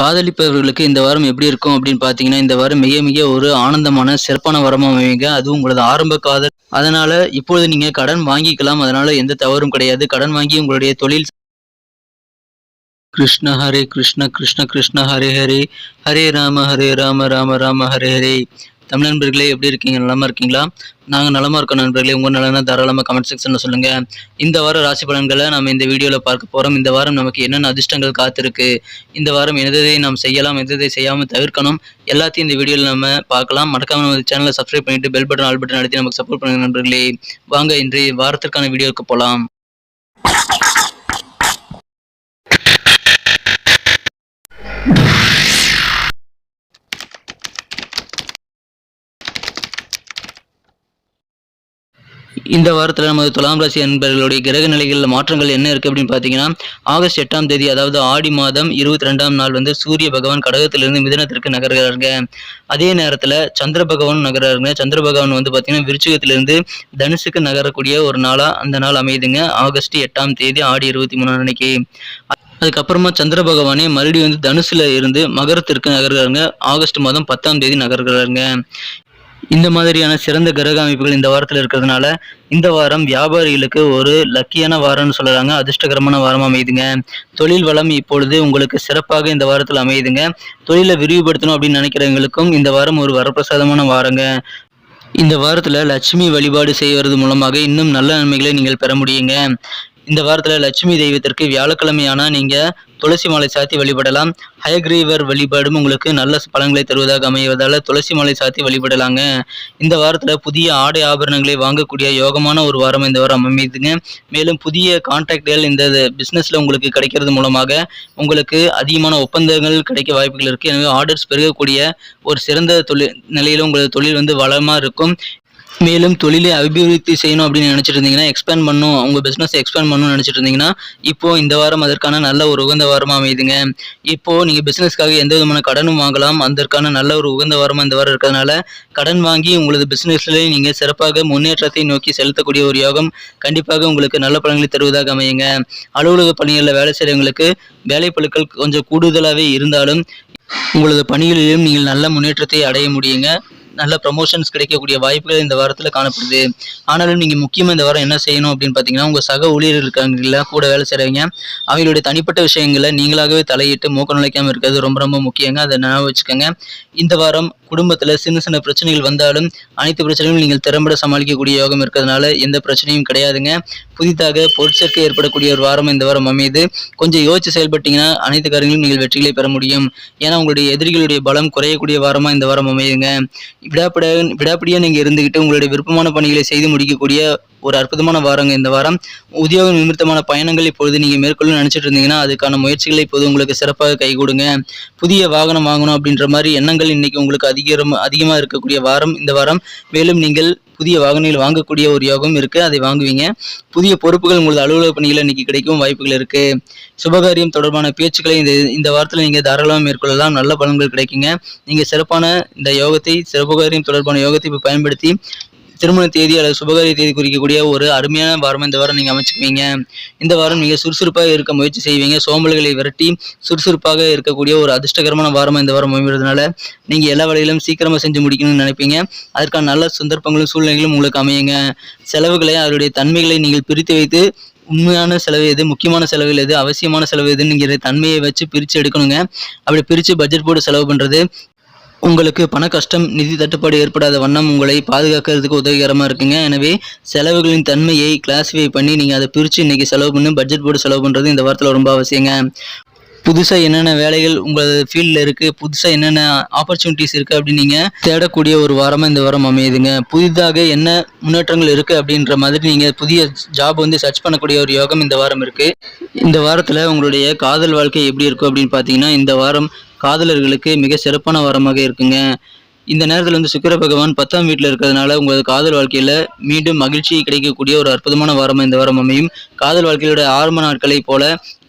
காதலிப்பவர்களுக்கு இந்த வாரம் எப்படி இருக்கும் அப்படின்னு பார்த்தீங்கன்னா இந்த வாரம் மிக மிக ஒரு ஆனந்தமான சிறப்பான வாரமாக அமைவீங்க அதுவும் உங்களது ஆரம்ப காதல். அதனால இப்பொழுது நீங்க கடன் வாங்கிக்கலாம். அதனால எந்த தவறும் கிடையாது. கடன் வாங்கி உங்களுடைய தொழில் கிருஷ்ண ஹரே கிருஷ்ண கிருஷ்ண கிருஷ்ண ஹரே ஹரே. ஹரே ராம ஹரே ராம ராம ராம ஹரே ஹரே. தமிழ் நண்பர்களே எப்படி இருக்கீங்க? நலமாக இருக்கீங்களா? நாங்கள் நலமாக இருக்கோம் நண்பர்களே. உங்கள் நலனா தாராளமாக கமெண்ட் செக்ஷனில் சொல்லுங்கள் இந்த வாரம் ராசி பலன்களை நம்ம இந்த வீடியோவில் பார்க்க போகிறோம் இந்த வாரம் நமக்கு என்னென்ன அதிர்ஷ்டங்கள் காத்திருக்கு? இந்த வாரம் எதை நாம் செய்யலாம்? எதை செய்யாமல் தவிர்க்கணும்? எல்லாத்தையும் இந்த வீடியோவில் நம்ம பார்க்கலாம். மறக்காமல் நம்ம சேனலை சப்ஸ்கிரைப் பண்ணிவிட்டு பெல் பட்டன் ஆல் பட்டன் அழுத்தி நமக்கு சப்போர்ட் பண்ணுங்கள் நண்பர்களே. வாங்க இன்றைய வாரத்திற்கான வீடியோவுக்கு போகலாம் இந்த வாரத்தில் நமது துலாம் ராசி அன்பர்களுடைய கிரக நிலைகளில் மாற்றங்கள் என்ன இருக்குது அப்படின்னு பார்த்தீங்கன்னா ஆகஸ்ட் எட்டாம் தேதி அதாவது ஆடி மாதம் இருபத்தி ரெண்டாம் நாள் வந்து சூரிய பகவான் கடகத்திலிருந்து மிதனத்திற்கு நகர்கிறாருங்க. அதே நேரத்தில் சந்திர பகவான் நகர்றாருங்க. சந்திர பகவான் வந்து பார்த்தீங்கன்னா விருச்சிகத்திலிருந்து தனுசுக்கு நகரக்கூடிய ஒரு நாளாக அந்த நாள் அமையுதுங்க. ஆகஸ்ட் எட்டாம் தேதி ஆடி இருபத்தி மூணாம் அன்னைக்கு. அதுக்கப்புறமா சந்திர பகவானே மறுபடியும் வந்து தனுசுல இருந்து மகரத்திற்கு நகர்கிறாருங்க ஆகஸ்ட் மாதம் பத்தாம் தேதி நகர்கிறாருங்க. இந்த மாதிரியான சிறந்த கிரக அமைப்புகள் இந்த வாரத்தில் இருக்கிறதுனால இந்த வாரம் வியாபாரிகளுக்கு ஒரு லக்கியான வாரம்னு சொல்லுறாங்க அதிர்ஷ்டகரமான வாரம் அமையுதுங்க. தொழில் வளம் இப்பொழுது உங்களுக்கு சிறப்பாக இந்த வாரத்தில் அமையுதுங்க. தொழிலை விரிவுபடுத்தணும் அப்படின்னு நினைக்கிறவங்களுக்கும் இந்த வாரம் ஒரு வரப்பிரசாதமான வாரங்க. இந்த வாரத்தில் லட்சுமி வழிபாடு செய்வது மூலமாக இன்னும் நல்ல நன்மைகளை நீங்கள் பெற முடியுங்க. இந்த வாரத்தில் லட்சுமி தெய்வத்திற்கு வியாழக்கிழமையானா நீங்கள் துளசி மாலை சாத்தி வழிபடலாம். ஹயக்ரீவர் வழிபாடும் உங்களுக்கு நல்ல பலன்களை தருவதாக அமைவதால் துளசி மாலை சாத்தி வழிபடலாங்க. இந்த வாரத்தில் புதிய ஆடை ஆபரணங்களை வாங்கக்கூடிய யோகமான ஒரு வாரம் இந்த வாரம் அமைதுங்க மேலும் புதிய கான்ட்ராக்டுகள் இந்த பிஸ்னஸில் உங்களுக்கு கிடைக்கிறது மூலமாக உங்களுக்கு அதிகமான ஒப்பந்தங்கள் கிடைக்க வாய்ப்புகள் இருக்குது எனவே ஆர்டர்ஸ் பெருகக்கூடிய ஒரு சிறந்த தொழில் நிலையில் உங்களது தொழில் வந்து வளமாக இருக்கும். மேலும் தொழிலை அபிவிருத்தி செய்யணும் அப்படின்னு நினச்சிட்டு இருந்தீங்கன்னா எக்ஸ்பேண்ட் பண்ணும் உங்கள் பிஸ்னஸ் எக்ஸ்பேண்ட் பண்ணணும்னு நினச்சிட்டு இருந்தீங்கன்னா இப்போ இந்த வாரம் அதற்கான நல்ல ஒரு உகந்த வாரமாக அமையுதுங்க. இப்போது நீங்கள் பிஸ்னஸ்க்காக எந்த விதமான கடனும் வாங்கலாம் அதற்கான நல்ல ஒரு உகந்த வாரமாக இந்த வாரம் இருக்கிறதுனால கடன் வாங்கி உங்களது பிசினஸ்ல நீங்கள் சிறப்பாக முன்னேற்றத்தை நோக்கி செலுத்தக்கூடிய ஒரு யோகம் கண்டிப்பாக உங்களுக்கு நல்ல பலன்களை தருவதாக அமையுங்க. அலுவலக பணிகளில் வேலை செய்கிறவங்களுக்கு வேலைப்பளுக்கள் கொஞ்சம் கூடுதலாகவே இருந்தாலும் உங்களது பணிகளிலும் நீங்கள் நல்ல முன்னேற்றத்தை அடைய முடியுங்க. நல்ல ப்ரமோஷன்ஸ் கிடைக்கக்கூடிய வாய்ப்புகள் இந்த வாரத்தில் காணப்படுது. ஆனாலும் நீங்கள் முக்கியமாக இந்த வாரம் என்ன செய்யணும் அப்படின்னு பார்த்தீங்கன்னா உங்கள் சக ஊழியர்கள் இருக்காங்கல்ல கூட வேலை செய்கிறவங்க அவங்களுடைய தனிப்பட்ட விஷயங்களை நீங்களாகவே தலையிட்டு மூக்க நுழைக்காமல் இருக்கிறது ரொம்ப ரொம்ப முக்கியங்க. அதை நினைவு வச்சுக்கோங்க. இந்த வாரம் குடும்பத்தில் சின்ன சின்ன பிரச்சனைகள் வந்தாலும் அனைத்து பிரச்சனைகளும் நீங்கள் திறம்பட சமாளிக்கக்கூடிய யோகம் இருக்கிறதுனால எந்த பிரச்சனையும் கிடையாதுங்க. புதிதாக பொருட்சேர்க்கை ஏற்படக்கூடிய ஒரு வாரம் இந்த வாரம் அமையுது. கொஞ்சம் யோசிச்சு செயல்பட்டீங்கன்னா அனைத்து காரியங்களும் நீங்கள் வெற்றிகளை பெற முடியும். ஏன்னா உங்களுடைய எதிரிகளுடைய பலம் குறையக்கூடிய வாரமாக இந்த வாரம் அமையுதுங்க. விடாப்பட விடாப்படியாக நீங்கள் இருந்துக்கிட்டு உங்களுடைய விருப்பமான பணிகளை செய்து முடிக்கக்கூடிய ஒரு அற்புதமான வாரங்க இந்த வாரம். உத்தியோக நிமித்தமான பயணங்கள் இப்பொழுது நீங்கள் மேற்கொள்ள நினச்சிட்டு இருந்தீங்கன்னா அதுக்கான முயற்சிகளை இப்போது உங்களுக்கு சிறப்பாக கை கொடுங்க. புதிய வாகனம் வாங்கணும் அப்படின்ற மாதிரி எண்ணங்கள் இன்னைக்கு உங்களுக்கு அதிகம் அதிகமாக இருக்கக்கூடிய வாரம் இந்த வாரம். மேலும் நீங்கள் புதிய வாகனங்கள் வாங்கக்கூடிய ஒரு யோகம் இருக்கு அதை வாங்குவீங்க. புதிய பொறுப்புகள் உங்களது அலுவலக பணிகள் இன்னைக்கு கிடைக்கும் வாய்ப்புகள் இருக்கு. சுபகாரியம் தொடர்பான பேச்சுக்களை இந்த இந்த வாரத்தில் நீங்கள் தாராளமாக மேற்கொள்ளலாம். நல்ல பலன்கள் கிடைக்குங்க. நீங்கள் சிறப்பான இந்த யோகத்தை சுபகாரியம் தொடர்பான யோகத்தை இப்போ பயன்படுத்தி திருமண தேதி அல்லது சுபகாரிய தேதி குறிக்கக்கூடிய ஒரு அருமையான வாரம் இந்த வாரம் நீங்கள் அமைச்சுக்குவீங்க. இந்த வாரம் நீங்கள் சுறுசுறுப்பாக இருக்க முயற்சி செய்வீங்க. சோம்பல்களை விரட்டி சுறுசுறுப்பாக இருக்கக்கூடிய ஒரு அதிர்ஷ்டகரமான வாரம் இந்த வாரம் அமைகிறதுனால நீங்கள் எல்லா வேலைகளும் சீக்கிரமாக செஞ்சு முடிக்கணும்னு நினைப்பீங்க. அதற்கான நல்ல சந்தர்ப்பங்களும் சூழ்நிலைகளும் உங்களுக்கு அமையுங்க. செலவுகளை அதனுடைய தன்மைகளை நீங்கள் பிரித்து வைத்து உண்மையான செலவு எது முக்கியமான செலவு எது அவசியமான செலவு எதுங்கிற தன்மையை வச்சு பிரித்து எடுக்கணுங்க. அப்படி பிரித்து பட்ஜெட் போட்டு செலவு பண்ணுறது உங்களுக்கு பண கஷ்டம் நிதி தட்டுப்பாடு ஏற்படாத வண்ணம் உங்களை பாதுகாக்கிறதுக்கு உதவிகரமாக இருக்குங்க. எனவே செலவுகளின் தன்மையை கிளாஸிஃபை பண்ணி நீங்கள் அதை பிரித்து இன்றைக்கி செலவு பண்ணி பட்ஜெட் போட்டு செலவு பண்ணுறது இந்த வாரத்தில் ரொம்ப அவசியங்க. புதுசாக என்னென்ன வேலைகள் உங்களது ஃபீல்டில் இருக்குது புதுசாக என்னென்ன ஆப்பர்ச்சுனிட்டிஸ் இருக்குது அப்படின்னு நீங்கள் தேடக்கூடிய ஒரு வாரமாக இந்த வாரம் அமையுதுங்க. புதிதாக என்ன முன்னேற்றங்கள் இருக்குது அப்படின்ற மாதிரி நீங்கள் புதிய ஜாப் வந்து சர்ச் பண்ணக்கூடிய ஒரு யோகம் இந்த வாரம் இருக்குது இந்த வாரத்தில் உங்களுடைய காதல் வாழ்க்கை எப்படி இருக்கும் அப்படின்னு பார்த்தீங்கன்னா இந்த வாரம் காதலர்களுக்கு மிக சிறப்பான வாரமாக இருக்குங்க. இந்த நேரத்தில் வந்து சுக்கர பகவான் பத்தாம் வீட்டில் இருக்கிறதுனால உங்களது காதல் வாழ்க்கையில் மீண்டும் மகிழ்ச்சி கிடைக்கக்கூடிய ஒரு அற்புதமான வாரம் இந்த வாரம் அமையும். காதல் வாழ்க்கையோட ஆரம்ப நாட்களைப் போல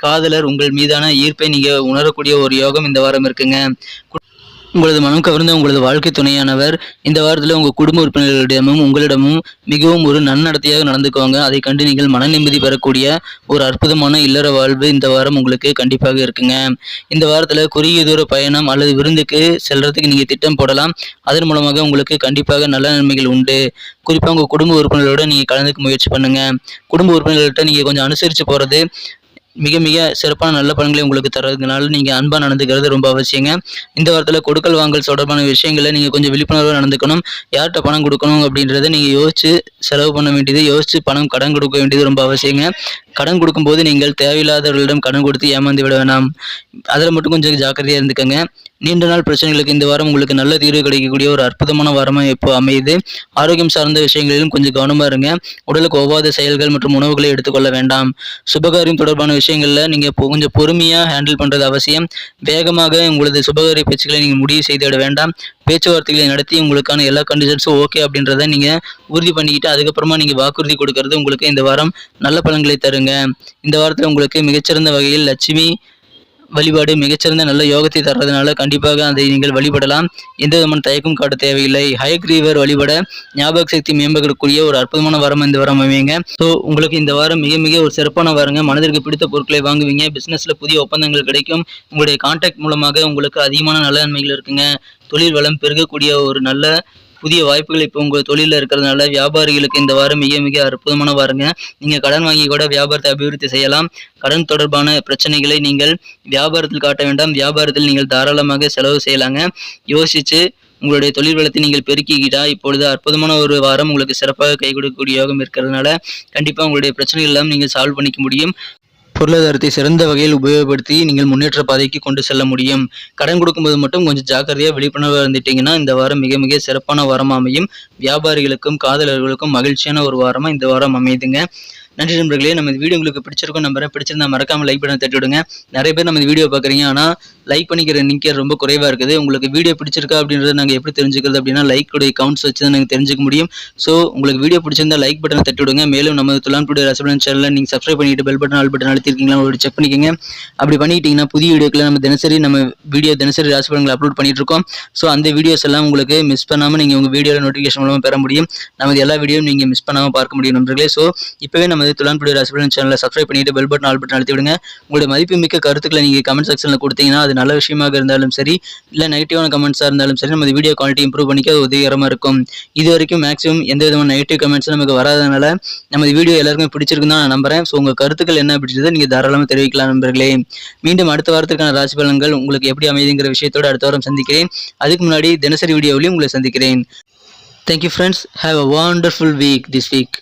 காதலர் உங்கள் மீதான ஈர்ப்பை நீங்கள் உணரக்கூடிய ஒரு யோகம் இந்த வாரம் இருக்குங்க. உங்களது மனம் கவர்ந்த உங்களது வாழ்க்கை துணையானவர் இந்த வாரத்தில் உங்கள் குடும்ப உறுப்பினர்களிடமும் உங்களிடமும் மிகவும் ஒரு நன்னடத்தையாக நடந்துக்குவாங்க. அதை கண்டு நீங்கள் மன நிம்மதி பெறக்கூடிய ஒரு அற்புதமான இல்லற வாழ்வு இந்த வாரம் உங்களுக்கு கண்டிப்பாக இருக்குங்க. இந்த வாரத்தில் குறுகிய தூர பயணம் அல்லது விருந்துக்கு செல்றதுக்கு நீங்கள் திட்டம் போடலாம். அதன் மூலமாக உங்களுக்கு கண்டிப்பாக நல்ல நன்மைகள் உண்டு. குறிப்பாக உங்கள் குடும்ப உறுப்பினர்களோட நீங்கள் கலந்துக்க முயற்சி பண்ணுங்கள் குடும்ப உறுப்பினர்கள்ட்ட நீங்கள் கொஞ்சம் அனுசரித்து போகிறது மிக மிக சிறப்பான நல்ல பலன்களை உங்களுக்கு தர்றதுனால நீங்கள் அன்பாக நடந்துக்கிறது ரொம்ப அவசியங்க. இந்த வாரத்தில் கொடுக்கல் வாங்கல் தொடர்பான விஷயங்களை நீங்கள் கொஞ்சம் விழிப்புணர்வாக நடந்துக்கணும். யார்கிட்ட பணம் கொடுக்கணும் அப்படின்றத நீங்கள் யோசித்து செலவு பண்ண வேண்டியது யோசித்து பணம் கடன் கொடுக்க வேண்டியது ரொம்ப அவசியங்க. கடன் கொடுக்கும்போது நீங்கள் தேவையில்லாதவர்களிடம் கடன் கொடுத்து ஏமாந்து விட வேணாம். அதில் மட்டும் கொஞ்சம் ஜாக்கிரதையாக இருந்துக்கங்க. நீண்ட நாள் பிரச்சனைகளுக்கு இந்த வாரம் உங்களுக்கு நல்ல தீர்வு கிடைக்கக்கூடிய ஒரு அற்புதமான வாரமாக இப்போ அமையுது. ஆரோக்கியம் சார்ந்த விஷயங்களிலும் கொஞ்சம் கவனமாக இருங்க. உடலுக்கு ஒவ்வாத செயல்கள் மற்றும் உணவுகளை எடுத்துக்கொள்ள வேண்டாம். சுபகாரியம் தொடர்பான விஷயங்களில் நீங்கள் கொஞ்சம் பொறுமையாக ஹேண்டில் பண்ணுறது அவசியம். வேகமாக உங்களது சுபகாரிய பேச்சுக்களை நீங்கள் முடிவு செய்துவிட வேண்டாம். பேச்சுவார்த்தைகளை நடத்தி உங்களுக்கான எல்லா கண்டிஷன்ஸும் ஓகே அப்படின்றத நீங்கள் உறுதி பண்ணிக்கிட்டு அதுக்கப்புறமா நீங்கள் வாக்குறுதி கொடுக்கறது உங்களுக்கு இந்த வாரம் நல்ல பலன்களை தருங்க. இந்த வாரத்தில் உங்களுக்கு மிகச்சிறந்த வகையில் லட்சுமி வழிபாடு மிகச்சிறந்த நல்ல யோகத்தை தர்றதுனால கண்டிப்பாக அதை நீங்கள் வழிபடலாம். எந்த விதமான தயக்கம் காட்ட தேவையில்லை. ஹயக்ரீவர் வழிபட ஞாபக சக்தி மேம்படக்கூடிய ஒரு அற்புதமான வாரம் இந்த வாரம் அமைவீங்க ஸோ உங்களுக்கு இந்த வாரம் மிக மிக ஒரு சிறப்பான வாரங்க. மனதிற்கு பிடித்த பொருட்களை வாங்குவீங்க. பிஸ்னஸில் புதிய ஒப்பந்தங்கள் கிடைக்கும். உங்களுடைய கான்டாக்ட் மூலமாக உங்களுக்கு அதிகமான நல்ல நன்மைகள் இருக்குங்க. தொழில் வளம் பெருகக்கூடிய ஒரு நல்ல புதிய வாய்ப்புகள் இப்போ உங்கள் தொழிலில் இருக்கிறதுனால வியாபாரிகளுக்கு இந்த வாரம் மிக மிக அற்புதமான வாருங்க. நீங்கள் கடன் வாங்கி கூட வியாபாரத்தை அபிவிருத்தி செய்யலாம். கடன் தொடர்பான பிரச்சனைகளை நீங்கள் வியாபாரத்தில் காட்ட வேண்டாம். வியாபாரத்தில் நீங்கள் தாராளமாக செலவு செய்யலாங்க. யோசித்து உங்களுடைய தொழில் வளத்தை நீங்கள் பெருக்கிக்கிட்டா இப்பொழுது அற்புதமான ஒரு வாரம் உங்களுக்கு சிறப்பாக கை கொடுக்கக்கூடிய யோகம் இருக்கிறதுனால கண்டிப்பாக உங்களுடைய பிரச்சனைகள் எல்லாம் நீங்கள் சால்வ் பண்ணிக்க முடியும். பொருளாதாரத்தை சிறந்த வகையில் உபயோகப்படுத்தி நீங்கள் முன்னேற்ற பாதைக்கு கொண்டு செல்ல முடியும். கடன் கொடுக்கும்போது மட்டும் கொஞ்சம் ஜாக்கிரதையாக விழிப்புணர்வாக இருந்துட்டீங்கன்னா இந்த வாரம் மிக மிக சிறப்பான வாரம் அமையும் வியாபாரிகளுக்கும் காதலர்களுக்கும் மகிழ்ச்சியான ஒரு வாரமாக இந்த வாரம் அமையுதுங்க. நன்றி நண்பர்களே நம்ம வீடியோ உங்களுக்கு பிடிச்சிருக்கோம் நம்பரை பிடிச்சிருந்தா மறக்காம லைக் பண்ண தட்டி விடுங்க நிறைய பேர் நம்ம வீடியோ பார்க்குறீங்க ஆனால் லைக் பண்ணிக்கிற எண்ணிக்கை ரொம்ப குறைவாக இருக்குது. உங்களுக்கு வீடியோ பிடிச்சிருக்கா அப்படின்றத நாங்கள் எப்படி தெரிஞ்சுக்கிறது அப்படின்னா லைக்குடைய கவுண்ட்ஸ் வச்சு தான் நாங்கள் தெரிஞ்சுக்க முடியும். ஸோ உங்களுக்கு வீடியோ பிடிச்சிருந்தா லைக் பட்டனை தட்டி விடுங்க மேலும் நம்ம துலான் டுடே ரசபலன் சேனலில் நீங்கள் சப்ஸ்கிரைப் பண்ணிட்டு பெல் பட்டன் ஆல் பட்டன் அழுத்திருக்கீங்களா ஒரு செக் பண்ணிக்கோங்க. அப்படி பண்ணிக்கிட்டிங்கன்னா புதிய வீடியோக்களை நம்ம தினசரி நம்ம வீடியோ தினசரி ராசிபலன்களை அப்லோட் பண்ணிட்டு இருக்கோம் ஸோ அந்த வீடியோஸ் எல்லாம் உங்களுக்கு மிஸ் பண்ணாமல் நீங்கள் உங்கள் வீடியோவில் நோட்டிஃபிகேஷன் மூலமாக பெற முடியும். நமது எல்லா வீடியோவும் நீங்கள் மிஸ் பண்ணாமல் பார்க்க முடியும் நண்பர்களே. ஸோ இப்போவே நம்ம துலான் டுடே ராசிபலன் சேனலை சப்ஸ்கிரைப் பண்ணிட்டு பெல் பட்டன் ஆல் பட்டன் அழுத்தி விடுங்க உங்களுடைய மதிப்பு மிக்க கருத்துக்களை நீங்கள் கமெண்ட் செக்ஷனில் கொடுத்தீங்கன்னா அது நல்ல விஷயமாக இருந்தாலும் சரி இல்லை நெகட்டிவான கமெண்ட்ஸாக இருந்தாலும் சரி நம்ம வீடியோ குவாலிட்டி இம்ப்ரூவ் பண்ணிக்க அது உதவிகரமாக இருக்கும். இது வரைக்கும் மேக்ஸிமம் எந்த விதமான நெகட்டிவ் கமெண்ட்ஸும் நமக்கு வராதனால நம்ம வீடியோ எல்லாருக்குமே பிடிச்சிருக்குன்னு தான் நான் நம்புறேன். ஸோ உங்கள் கருத்துக்கள் என்ன பிடிச்சது நீங்கள் தாராளமாக தெரிவிக்கலாம் நண்பர்களே. மீண்டும் அடுத்த வாரத்திற்கான ராசி பலன்கள் உங்களுக்கு எப்படி அமைதிங்கிற விஷயத்தோடு அடுத்த வாரம் சந்திக்கிறேன். அதுக்கு முன்னாடி தினசரி வீடியோவிலையும் உங்களை சந்திக்கிறேன். Thank you friends have a wonderful week this week